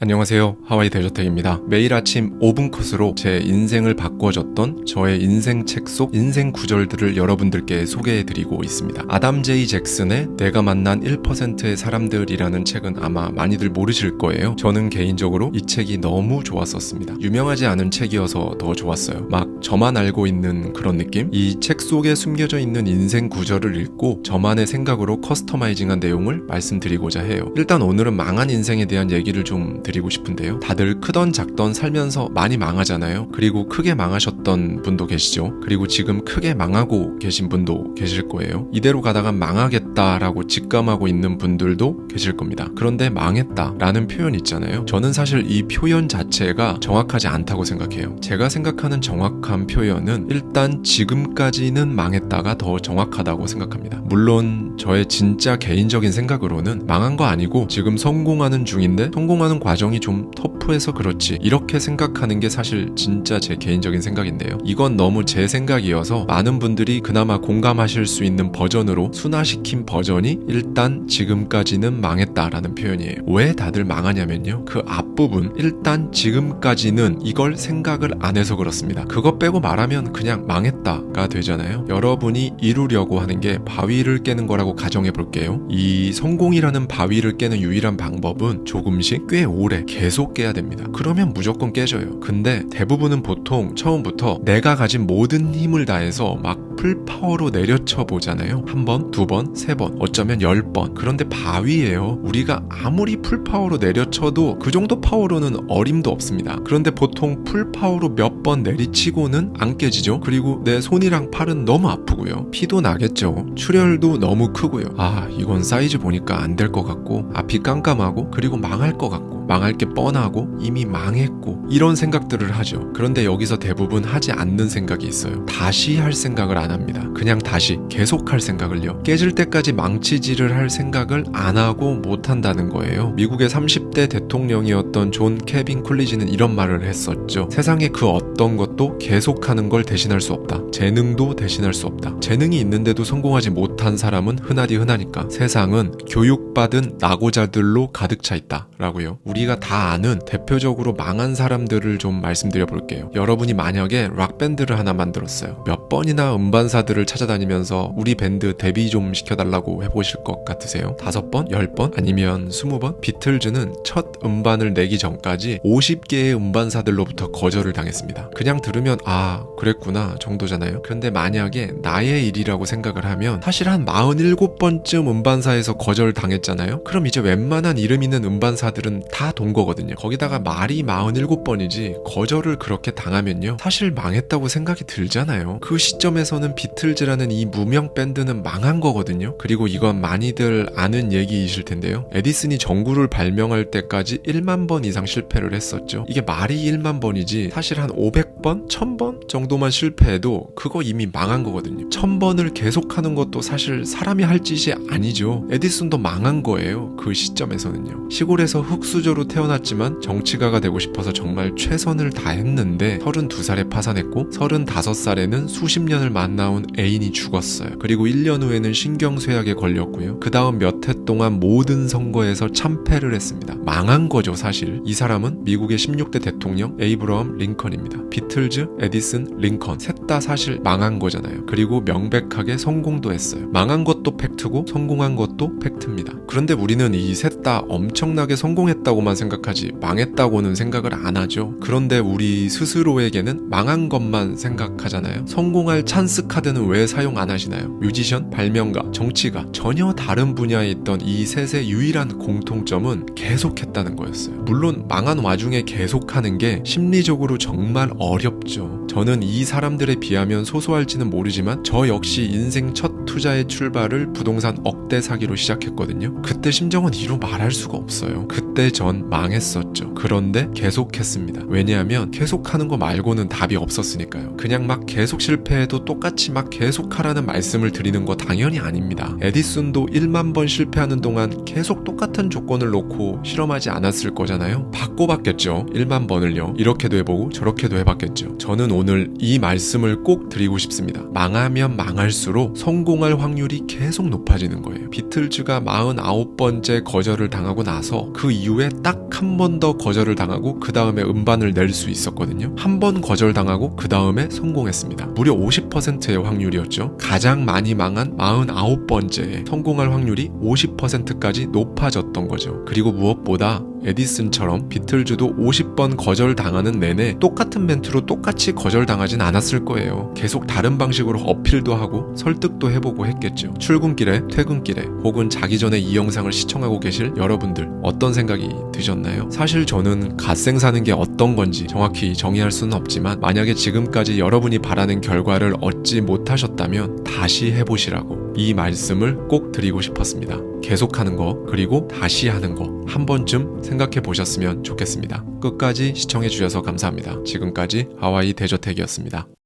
안녕하세요. 하와이 데저텍입니다. 매일 아침 5분 컷으로 제 인생을 바꿔줬던 저의 인생 책 속 인생 구절들을 여러분들께 소개해드리고 있습니다. 아담 제이 잭슨의 내가 만난 1%의 사람들이라는 책은 아마 많이들 모르실 거예요. 저는 개인적으로 이 책이 너무 좋았었습니다. 유명하지 않은 책이어서 더 좋았어요. 막 저만 알고 있는 그런 느낌? 이 책 속에 숨겨져 있는 인생 구절을 읽고 저만의 생각으로 커스터마이징한 내용을 말씀드리고자 해요. 일단 오늘은 망한 인생에 대한 얘기를 좀 드리고 싶은데요. 다들 크던 작던 살면서 많이 망하잖아요. 그리고 크게 망하셨던 분도 계시죠. 그리고 지금 크게 망하고 계신 분도 계실 거예요. 이대로 가다가 망하겠다라고 직감하고 있는 분들도 계실 겁니다. 그런데 망했다라는 표현 있잖아요. 저는 사실 이 표현 자체가 정확하지 않다고 생각해요. 제가 생각하는 정확한 표현은 일단 지금까지는 망했다가 더 정확하다고 생각합니다. 물론 저의 진짜 개인적인 생각으로는 망한 거 아니고 지금 성공하는 중인데 성공하는 과정이 좀 터프해서 그렇지 이렇게 생각하는 게 사실 진짜 제 개인적인 생각인데요. 이건 너무 제 생각이어서 많은 분들이 그나마 공감하실 수 있는 버전으로 순화시킨 버전이 일단 지금까지는 망했다라는 표현이에요. 왜 다들 망하냐면요. 그 앞부분 일단 지금까지는 이걸 생각을 안 해서 그렇습니다. 그거 빼고 말하면 그냥 망했다가 되잖아요. 여러분이 이루려고 하는 게 바위를 깨는 거라고 가정해 볼게요. 이 성공이라는 바위를 깨는 유일한 방법은 조금씩 꽤 오래 계속 깨야 됩니다. 그러면 무조건 깨져요. 근데 대부분은 보통 처음부터 내가 가진 모든 힘을 다해서 막 풀파워로 내려쳐 보잖아요. 한 번, 두 번, 세 번, 어쩌면 열 번. 그런데 바위예요. 우리가 아무리 풀파워로 내려쳐도 그 정도 파워로는 어림도 없습니다. 그런데 보통 풀파워로 몇 번 내리치고는 안 깨지죠. 그리고 내 손이랑 팔은 너무 아프고요. 피도 나겠죠. 출혈도 너무 크고요. 아, 이건 사이즈 보니까 안 될 것 같고 앞이 깜깜하고 그리고 망할 것 같고 망할 게 뻔하고 이미 망했고 이런 생각들을 하죠. 그런데 여기서 대부분 하지 않는 생각이 있어요. 다시 할 생각을 안 합니다. 그냥 다시 계속 할 생각을요. 깨질 때까지 망치질을 할 생각을 안 하고 못 한다는 거예요. 미국의 30대 대통령이었던 존 케빈 쿨리지는 이런 말을 했었죠. 세상에 그 어떤 것도 계속하는 걸 대신할 수 없다. 재능도 대신할 수 없다. 재능이 있는데도 성공하지 못한 사람은 흔하디 흔하니까 세상은 교육받은 낙오자들로 가득 차 있다. 라고요. 우리 가 다 아는 대표적으로 망한 사람들을 좀 말씀드려 볼게요. 여러분이 만약에 락밴드를 하나 만들었어요. 몇 번이나 음반사들을 찾아다니면서 우리 밴드 데뷔 좀 시켜달라고 해보실 것 같으세요? 다섯 번? 열 번? 아니면 스무 번? 비틀즈는 첫 음반을 내기 전까지 50개의 음반사들로부터 거절을 당했습니다. 그냥 들으면 아 그랬구나 정도잖아요. 그런데 만약에 나의 일이라고 생각을 하면 사실 한 47번쯤 음반사에서 거절 당했잖아요. 그럼 이제 웬만한 이름 있는 음반사들은 다돈 거거든요. 거기다가 말이 47번이지 거절을 그렇게 당하면요. 사실 망했다고 생각이 들잖아요. 그 시점에서는 비틀즈라는 이 무명 밴드는 망한 거거든요. 그리고 이건 많이들 아는 얘기이실 텐데요. 에디슨이 전구를 발명할 때까지 1만 번 이상 실패를 했었죠. 이게 말이 1만 번이지 사실 한 500번, 1000번 정도만 실패해도 그거 이미 망한 거거든요. 1000번을 계속하는 것도 사실 사람이 할 짓이 아니죠. 에디슨도 망한 거예요. 그 시점에서는요. 시골에서 흙수저로 태어났지만 정치가가 되고 싶어서 정말 최선을 다했는데 32살에 파산했고 35살에는 수십 년을 만나온 애인이 죽었어요. 그리고 1년 후에는 신경쇠약에 걸렸고요. 그 다음 몇 해 동안 모든 선거에서 참패를 했습니다. 망한 거죠, 사실. 이 사람은 미국의 16대 대통령 에이브러함 링컨입니다. 비틀즈, 에디슨, 링컨 셋 다 사실 망한 거잖아요. 그리고 명백하게 성공도 했어요. 망한 것도 팩트고 성공한 것도 팩트입니다. 그런데 우리는 이 셋 다 엄청나게 성공했다고만 생각하지 망했다고는 생각을 안 하죠. 그런데 우리 스스로에게는 망한 것만 생각하잖아요. 성공할 찬스 카드는 왜 사용 안 하시나요? 뮤지션, 발명가, 정치가 전혀 다른 분야에 있던 이 셋의 유일한 공통점은 계속했다는 거였어요. 물론 망한 와중에 계속하는 게 심리적으로 정말 어렵죠. 저는 이 사람들에 비하면 소소할지는 모르지만 저 역시 인생 첫 투자의 출발을 부동산 억대 사기로 시작했거든요. 그때 심정은 이루 말할 수가 없어요. 그때 전 망했었죠. 그런데 계속했습니다. 왜냐하면 계속하는 거 말고는 답이 없었으니까요. 그냥 막 계속 실패해도 똑같이 막 계속하라는 말씀을 드리는 거 당연히 아닙니다. 에디슨도 1만 번 실패하는 동안 계속 똑같은 조건을 놓고 실험하지 않았을 거잖아요. 바꿔봤겠죠. 1만 번을요. 이렇게도 해보고 저렇게도 해봤겠죠. 저는 오늘 이 말씀을 꼭 드리고 싶습니다. 망하면 망할수록 성공할 확률이 계속 높아지는 거예요. 비틀즈가 49번째 거절을 당하고 나서 그 이후에 딱 한 번 더 거절을 당하고 그 다음에 음반을 낼 수 있었거든요. 한 번 거절 당하고 그 다음에 성공했습니다. 무려 50%의 확률이었죠. 가장 많이 망한 49번째에 성공할 확률이 50%까지 높아졌던 거죠. 그리고 무엇보다 에디슨처럼 비틀즈도 50번 거절 당하는 내내 똑같은 멘트로 똑같이 거절 당하진 않았을 거예요. 계속 다른 방식으로 어필도 하고 설득도 해보고 했겠죠. 출근길에, 퇴근길에, 혹은 자기 전에 이 영상을 시청하고 계실 여러분들 어떤 생각이 드셨나요? 사실 저는 갓생 사는 게 어떤 건지 정확히 정의할 수는 없지만 만약에 지금까지 여러분이 바라는 결과를 얻지 못하셨다면 다시 해보시라고 이 말씀을 꼭 드리고 싶었습니다. 계속하는 거 그리고 다시 하는 거 한 번쯤 생각해 보셨으면 좋겠습니다. 끝까지 시청해 주셔서 감사합니다. 지금까지 하와이 대저택이었습니다.